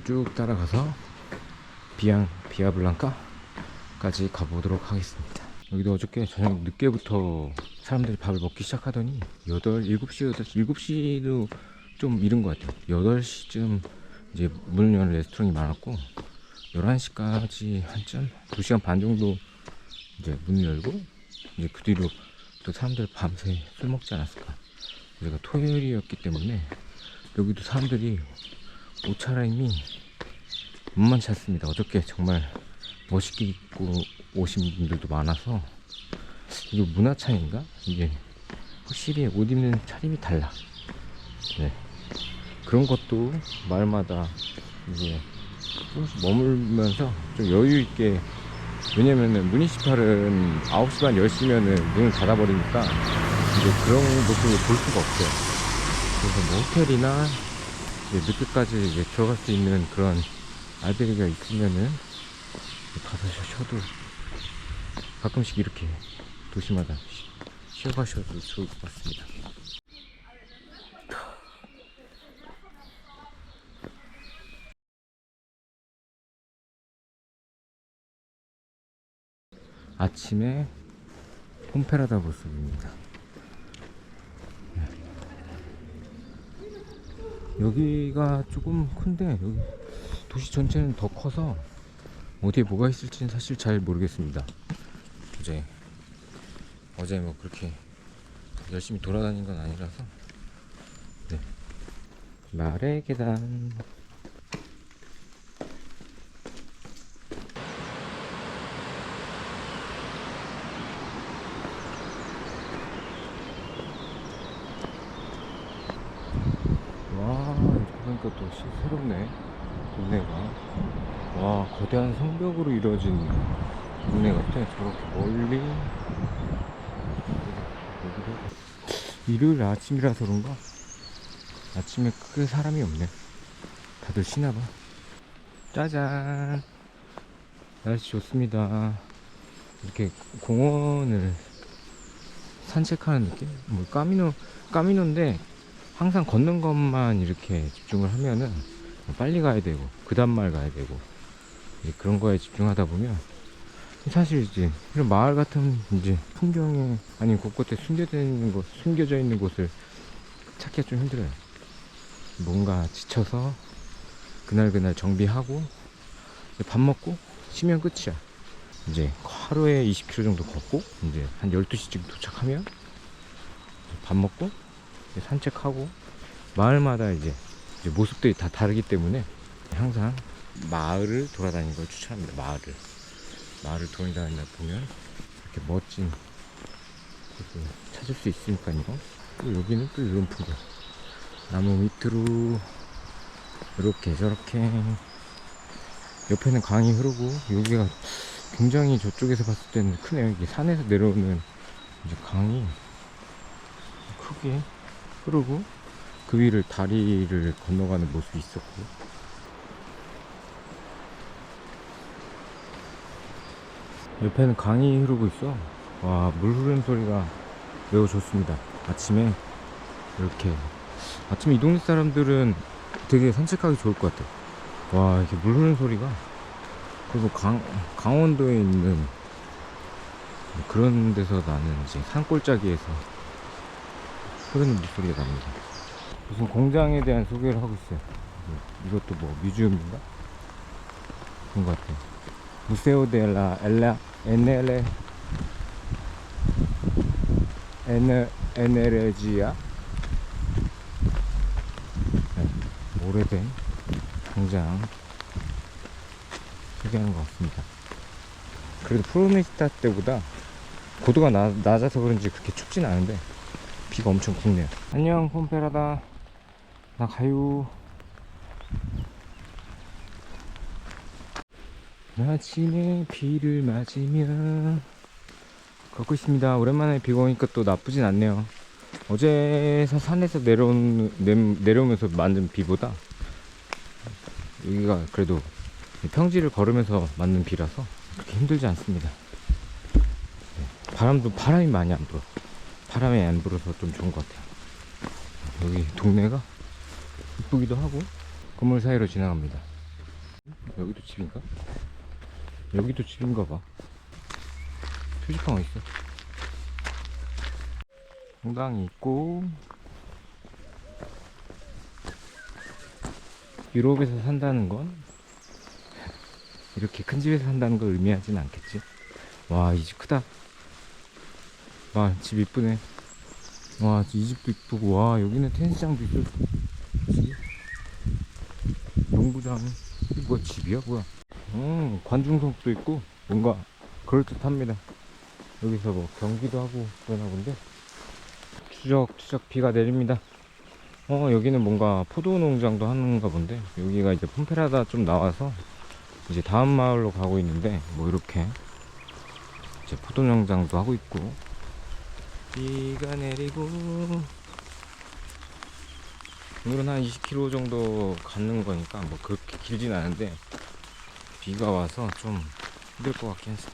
길을 쭉 따라가서 비앙 비아블랑카까지 가보도록 하겠습니다. 여기도 어저께 저녁 늦게부터 사람들이 밥을 먹기 시작하더니 8, 7시, 8시, 7시도 좀 이른 것 같아요. 8시쯤 이제 문을 여는 레스토랑이 많았고 11시까지 한쯤 2시간 반 정도 이제 문을 열고 이제 그 뒤로 또 사람들 밤새 술 먹지 않았을까. 제가 토요일이었기 때문에 여기도 사람들이 옷차림이 만만치 않습니다 어저께 정말 멋있게 입고 오신 분들도 많아서 이거 문화 차이인가? 이게 확실히 옷 입는 차림이 달라 네. 그런 것도 마을마다 이제 조금씩 머물면서 좀 여유 있게 왜냐면은 무니시팔은 9시 반 10시면은 문을 닫아버리니까 이제 그런 모습을 볼 수가 없어요. 그래서 뭐 호텔이나 늦게까지 이제 들어갈 수 있는 그런 알베리가 있으면은 가서 쉬어도 가끔씩 이렇게 도시마다 쉬- 쉬어가셔도 좋을 것 같습니다. 아침에 폼페라다 모습입니다. 여기가 조금 큰데 여기 도시 전체는 더 커서 어디에 뭐가 있을지는 사실 잘 모르겠습니다. 어제 어제 뭐 그렇게 열심히 돌아다닌 건 아니라서 네. 말의 계단 와 이렇게 보니까 또 시- 새롭네 동네가. 와 거대한 성벽으로 이루어진 동네 같아. 저렇게 멀리. 일요일 아침이라서 그런가? 아침에 크게 사람이 없네. 다들 쉬나봐. 짜잔. 날씨 좋습니다. 이렇게 공원을 산책하는 느낌? 뭐 까미노 까미노인데 항상 걷는 것만 이렇게 집중을 하면은 빨리 가야 되고 그 다음말 가야 되고 그런 거에 집중하다 보면 사실 이제 이런 마을 같은 이제 풍경에 아니 곳곳에 숨겨져 있는 곳 숨겨져 있는 곳을 찾기가 좀 힘들어요. 뭔가 지쳐서 그날 그날 정비하고 밥 먹고 쉬면 끝이야. 이제 하루에 20km 정도 걷고 이제 한 12시쯤 도착하면 밥 먹고 산책하고 마을마다 이제, 모습들이 다 다르기 때문에 항상 마을을 돌아다니는 걸 추천합니다. 마을을 마을을 돌아다니다 보면 이렇게 멋진 곳을 찾을 수 있으니까요. 또 여기는 또 이런 풍경. 나무 밑으로 이렇게 저렇게 옆에는 강이 흐르고 여기가 굉장히 저쪽에서 봤을 때는 크네요. 이게 산에서 내려오는 이제 강이 크게 흐르고 그 위를 다리를 건너가는 모습이 있었고. 옆에는 강이 흐르고 있어. 와 물 흐르는 소리가 매우 좋습니다. 아침에 이렇게. 아침에 이 동네 사람들은 되게 산책하기 좋을 것 같아. 와 이렇게 물 흐르는 소리가. 그리고 강, 강원도에 있는 그런 데서 나는 이제 산골짜기에서 흐르는 물소리가 납니다 무슨 공장에 대한 소개를 하고 있어요. 이것도 뭐 뮤지엄인가? 그런 것 같아요. 무세오 데라 엘라 에네레 에네 에네레지아 네, 오래된 공장 소개하는 것 같습니다. 그래도 프로메시타 때보다 고도가 나, 낮아서 그런지 그렇게 춥진 않은데 비가 엄청 굵네요. 안녕 폼페라다. 나 가요. 아침에 비를 맞으며 걷고 있습니다. 오랜만에 비가 오니까 또 나쁘진 않네요. 어제서 산에서 내려온, 내, 내려오면서 맞는 비보다 여기가 그래도 평지를 걸으면서 맞는 비라서 그렇게 힘들지 않습니다. 네, 바람도 바람이 많이 안 불어. 바람이 안 불어서 좀 좋은 것 같아요. 여기 동네가 이쁘기도 하고 건물 사이로 지나갑니다. 여기도 집인가? 여기도 집인가 봐. 표지판 어디 있어? 성당이 있고 유럽에서 산다는 건 이렇게 큰 집에서 산다는 걸 의미하진 않겠지. 와, 이 집 크다. 와, 집 이쁘네. 와, 이 집도 이쁘고, 와, 여기는 테니스장도. 그치? 농구장. 뭐야, 집이야, 뭐야? 음, 관중석도 있고, 뭔가 그럴듯합니다. 여기서 뭐 경기도 하고 그러나 본데. 추적, 추적 비가 내립니다. 어, 여기는 뭔가 포도 농장도 하는가 본데. 여기가 이제 폼페라다 좀 나와서 이제 다음 마을로 가고 있는데, 뭐 이렇게 이제 포도 농장도 하고 있고, 비가 내리고 오늘은 한 20km 정도 가는 거니까 뭐 그렇게 길진 않은데 비가 와서 좀 힘들 것 같긴 했어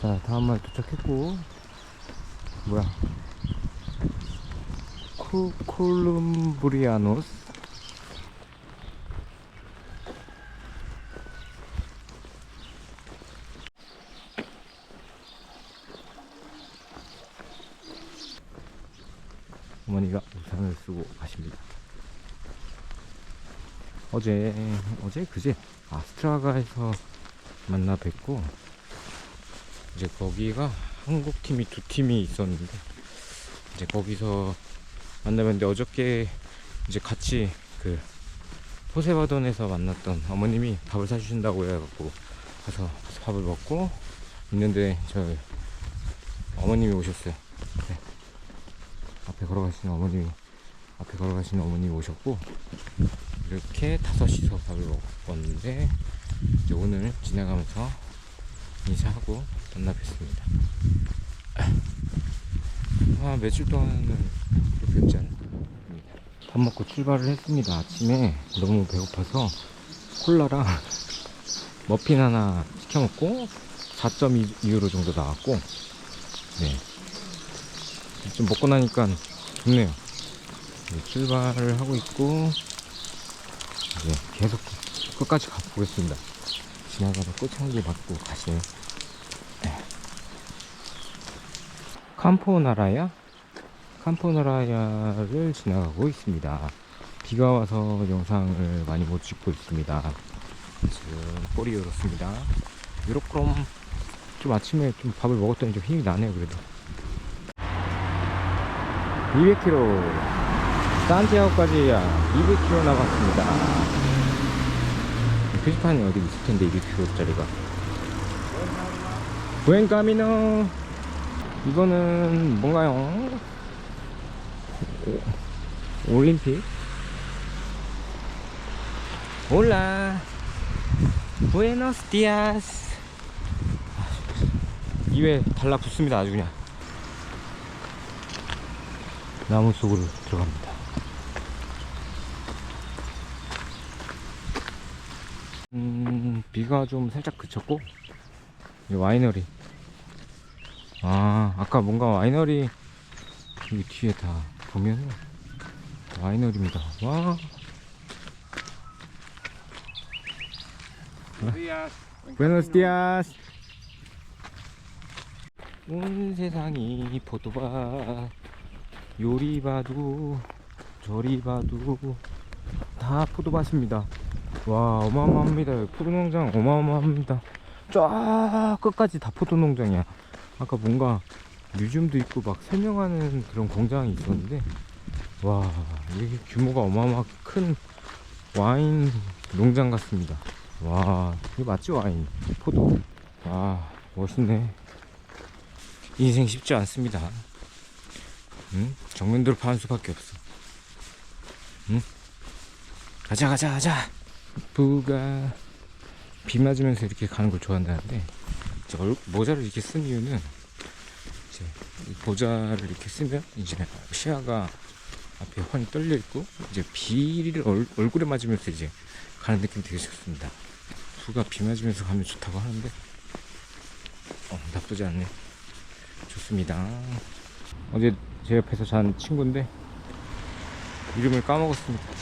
자 다음 말 도착했고. 뭐야? 코, 콜룸브리아노스 어머니가 우산을 쓰고 가십니다. 어제 어제 그제 아스트라가에서 만나 뵙고 이제 거기가 한국 팀이 두 팀이 있었는데 이제 거기서 만나봤는데 어저께 이제 같이 그 포세바돈에서 만났던 어머님이 밥을 사주신다고 해갖고 가서 밥을 먹고 있는데 저 어머님이 오셨어요. 네. 앞에 걸어가시는 어머님이 앞에 걸어가시는 어머님이 오셨고 이렇게 다섯이서 밥을 먹었는데 이제 오늘 지나가면서 인사하고 만나 뵙습니다. 아 며칠 동안은 또 뵙지 않을까. 밥 먹고 출발을 했습니다. 아침에 너무 배고파서 콜라랑 머핀 하나 시켜 먹고 4.2유로 정도 나왔고 네. 좀 먹고 나니까 좋네요. 네, 출발을 하고 있고 이제 계속 끝까지 가보겠습니다. 지나가다 꽃향기 맡고 가시네요. 네. 캄포나라야? 캄포나라야를 지나가고 있습니다. 비가 와서 영상을 많이 못 찍고 있습니다. 지금 꼬리 열었습니다. 유로크롬 좀 아침에 좀 밥을 먹었더니 좀 힘이 나네요, 그래도. 200km 산티아고까지 200km 남았습니다. 표지판이 어디 있을 텐데 200km짜리가? 부엔카미노. 이거는 뭔가요? 오, 올림픽? 올라. 부에노스 디아스. 입에 달라붙습니다 아주 그냥. 나무 속으로 들어갑니다. 음, 비가 좀 살짝 그쳤고, 이 와이너리. 아, 아까 뭔가 와이너리, 여기 뒤에 다 보면은, 와이너리입니다. 와. 부에노스 디아스. 온 세상이 포도밭. 요리 봐도 저리 봐도 다 포도밭입니다. 와 어마어마합니다. 포도농장 어마어마합니다. 쫙 끝까지 다 포도농장이야. 아까 뭔가 뮤지엄도 있고 막 설명하는 그런 공장이 있었는데 와 이게 규모가 어마어마하게 큰 와인 농장 같습니다. 와 이거 맞지 와인 포도 와 멋있네. 인생 쉽지 않습니다. 응? 정면도로 파는 수밖에 없어. 응? 가자, 가자, 가자. 부가 비 맞으면서 이렇게 가는 걸 좋아한다는데, 모자를 이렇게 쓴 이유는, 이제 이 모자를 이렇게 쓰면, 이제 시야가 앞에 환히 떨려 있고, 이제 비를 얼, 얼굴에 맞으면서 이제 가는 느낌이 되게 좋습니다. 루프가 비 맞으면서 가면 좋다고 하는데 어, 나쁘지 않네. 좋습니다. 어제 제 옆에서 잔 친구인데 이름을 까먹었습니다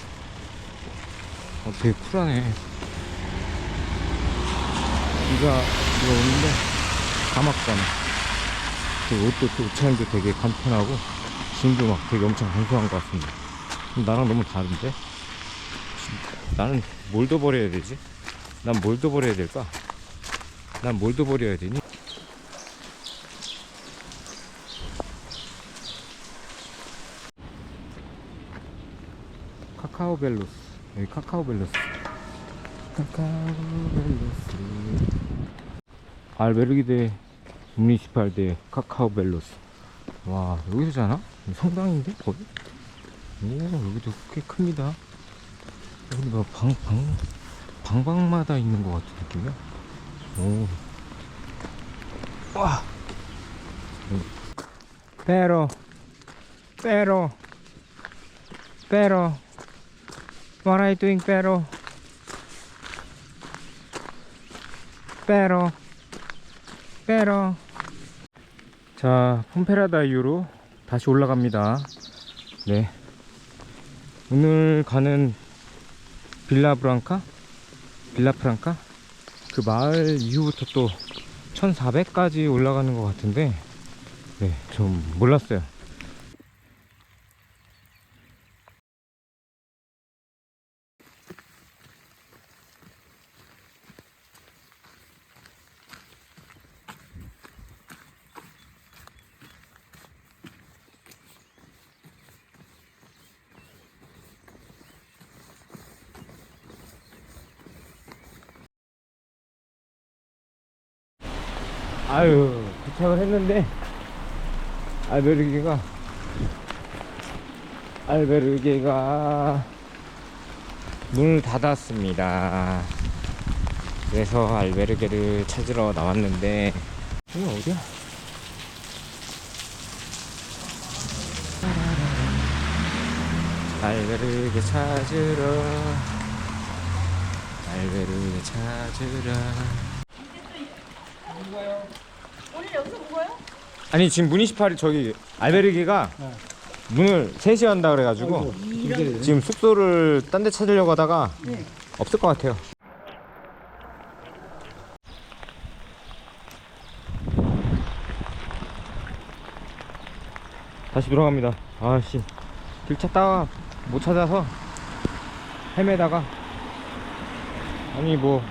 어, 되게 쿨하네 비가 비가 오는데 가막감 그 옷도 또 옷차림도 되게 간편하고 짐도 막 되게 엄청 간소한 것 같습니다 나랑 너무 다른데 나는 뭘더 버려야 되지? 난 뭘 더 버려야 될까? 난 뭘 더 버려야 되니? 카카오 벨로스 여기 카카오 벨로스. 카카오 벨로스. 알베르기데 무니시팔데 카카오 벨로스. 와 여기서 자나? 성당인데 거기? 오 여기도 꽤 큽니다. 여기 뭐 방, 방, 방방마다 있는 것 같은 느낌이야? 오. 와. Pero, pero, pero, what are you doing, pero? pero, pero. 자, 폼페라다 이후로 다시 올라갑니다. 네. 오늘 가는 빌라 브랑카? 빌라 프랑카? 그 마을 이후부터 또 1400까지 올라가는 것 같은데, 네, 좀 몰랐어요. 아유 도착을 했는데 알베르게가 알베르게가 문을 닫았습니다 그래서 알베르게를 찾으러 나왔는데 여기 어디야? 알베르게 찾으러 알베르게 찾으러 오늘 여기서 온 거예요? 아니 지금 무니시팔이 저기 알베르기가 문을 3시 한다 그래가지고 지금 숙소를 딴 데 찾으려고 하다가 없을 것 같아요. 다시 돌아갑니다. 아씨 길 찾다가 못 찾아서 헤매다가. 아니 뭐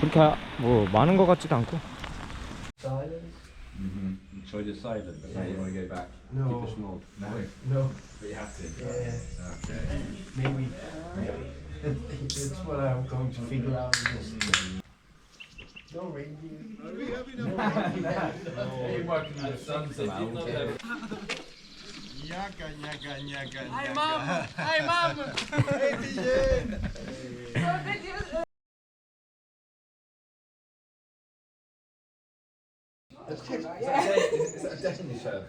그렇게 아- 뭐 많은 것 같지도 않고 So I decided that now you want to go back. No. Keep it small. No. No, But you have to. yeah, Okay. maybe. It's what I'm going to figure out. No reindeer. You're working with the sun somehow. Yaga, yaga, yaga, Hi, mom. Hi, mom. Hey, pigeon! Is that Destiny shirt?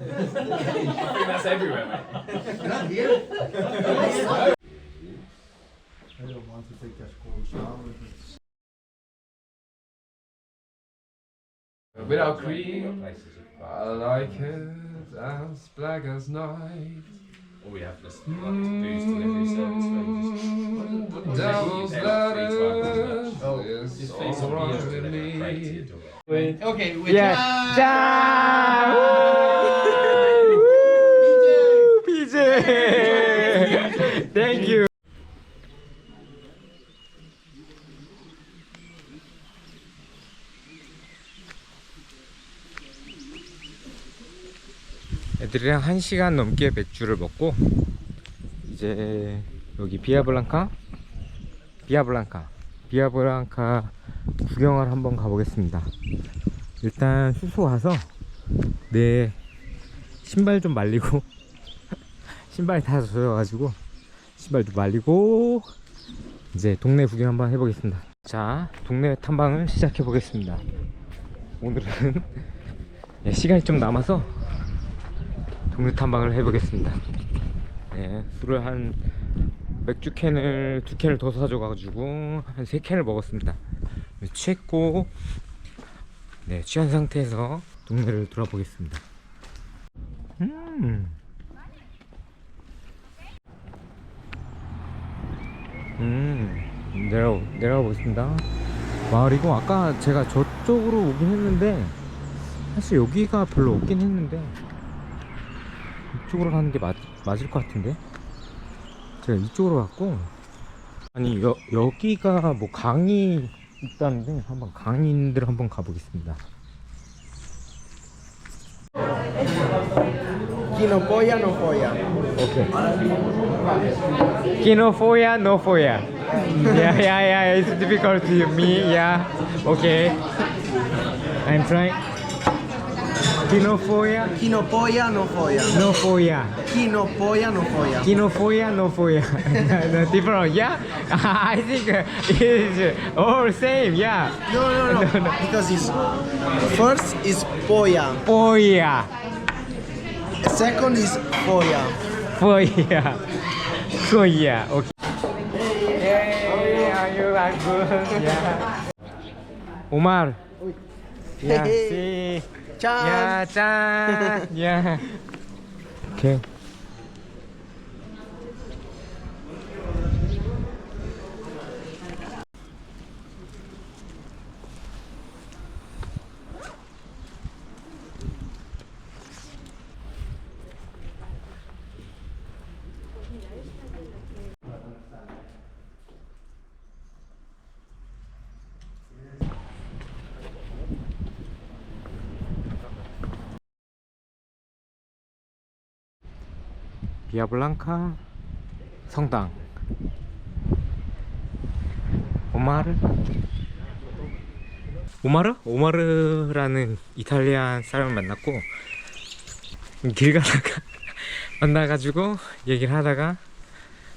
I think that's everywhere, mate. Not here. I don't want to take that cold shower. Without cream, I like it as black as night. Or we have this like booze delivery service me. Okay, we're Yeah. done. Ja! PJ! Thank you. 애들이랑 한 시간 넘게 맥주를 먹고 이제 여기 비아블랑카 비아블랑카 비아블랑카 구경을 한번 가보겠습니다. 일단 숙소 가서 내 신발 좀 말리고 신발이 다 젖어가지고 신발도 말리고 이제 동네 구경 한번 해보겠습니다. 자, 동네 탐방을 시작해 보겠습니다. 오늘은 예, 시간이 좀 남아서 동네 탐방을 해보겠습니다. 네, 술을 한 맥주 캔을 두 캔을 더 사줘가지고 한 세 캔을 먹었습니다. 취했고 네 취한 상태에서 동네를 돌아보겠습니다. 음. 음 내려 내려가 보겠습니다. 마을이고 아까 제가 저쪽으로 오긴 했는데 사실 여기가 별로 없긴 했는데 이쪽으로 가는 게 맞, 맞을 것 같은데 제가 이쪽으로 갔고 아니 여, 여기가 뭐 강이 있다는데 한번 강인들 한번 가보겠습니다 no polla. 오케이 Yeah yeah yeah it's difficult to me yeah okay I'm trying Chi no folla. Chi no polla no folla. No folla. Chi no polla no folla. Chi no folla no folla. the different, yeah. I think it's all same, yeah. No, no, no. no, no. Because it's first is polla. Polla. Second is folla. Folla. Folla. Okay. Hey, are you are good? Yeah. Omar. Yeah, see. Chan. Yeah, 짠. Yeah. Okay. 비아블랑카 성당 오마르 오마르? 오마르라는 이탈리안 사람을 만났고 길 가다가 만나가지고 얘기를 하다가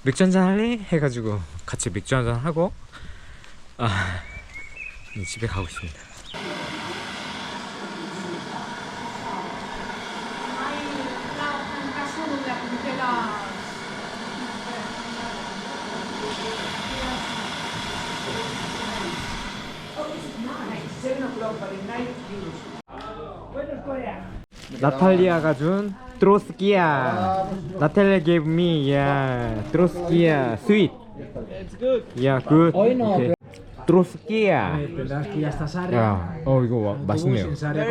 맥주 한잔 할래? 해가지고 같이 맥주 한잔 하고 아 집에 가고 있습니다 나탈리아가 준 트로스키야. 나탈리아 gave me yeah 트로스키야 sweet. Yeah, good. Okay. 트로스키야. 야, 어 이거 와, 맛있네요. En Sarria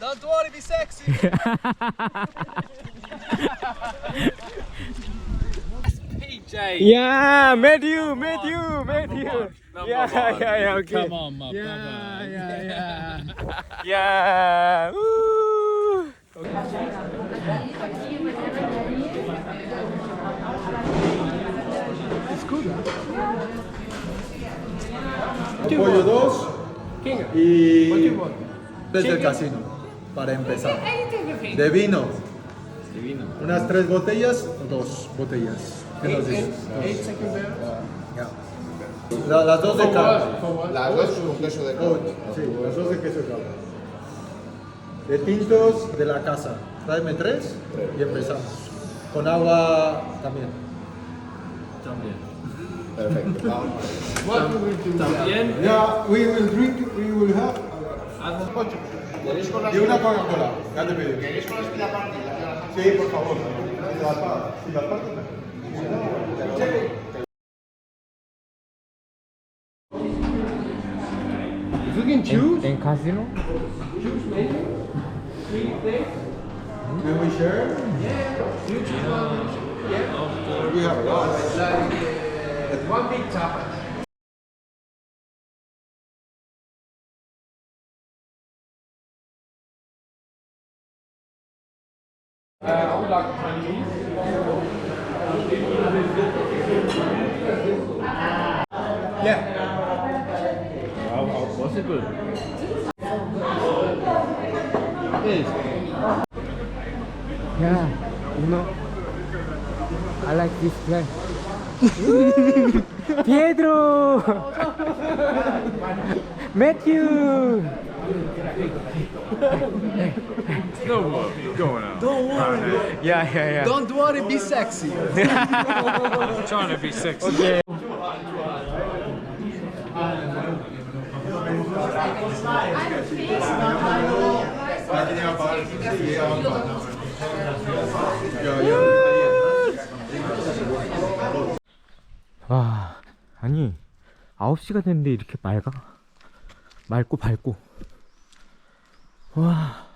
Don't worry, be sexy! PJ! Yeah, met you, met you, met you! Yeah, yeah, yeah, okay. Come on, my yeah, yeah, yeah. yeah, woo! Okay. It's good, huh? Pollo 2 y desde el casino, para empezar. De vino. Unas tres botellas o dos botellas. ¿Qué nos dices? La- las dos de carne. Las dos con queso de Oh, sí, las dos de queso de cabra. De tintos de la casa. Tráeme tres y empezamos. Con agua también. Perfect. what we will do También. Yeah, we will drink, we will have. ¿Queréis con las... Y una Coca-Cola, ya te pedí. ¿Queréis con las que la? Sí, por favor. You can choose, In casino? choose maybe three things. Can we share? Yeah. You choose one. Yeah. We have lots with one big topper. Uh, I would like Chinese. Yeah. How, how possible? Yes. Yeah, you know, I like this place. Pietro, Matthew! Don't worry going on. Don't worry. Yeah, yeah, yeah. Don't worry, be sexy. I'm trying to be sexy. Okay. 와, 아니, 9시가 됐는데 이렇게 맑아. 맑고 밝고. 와,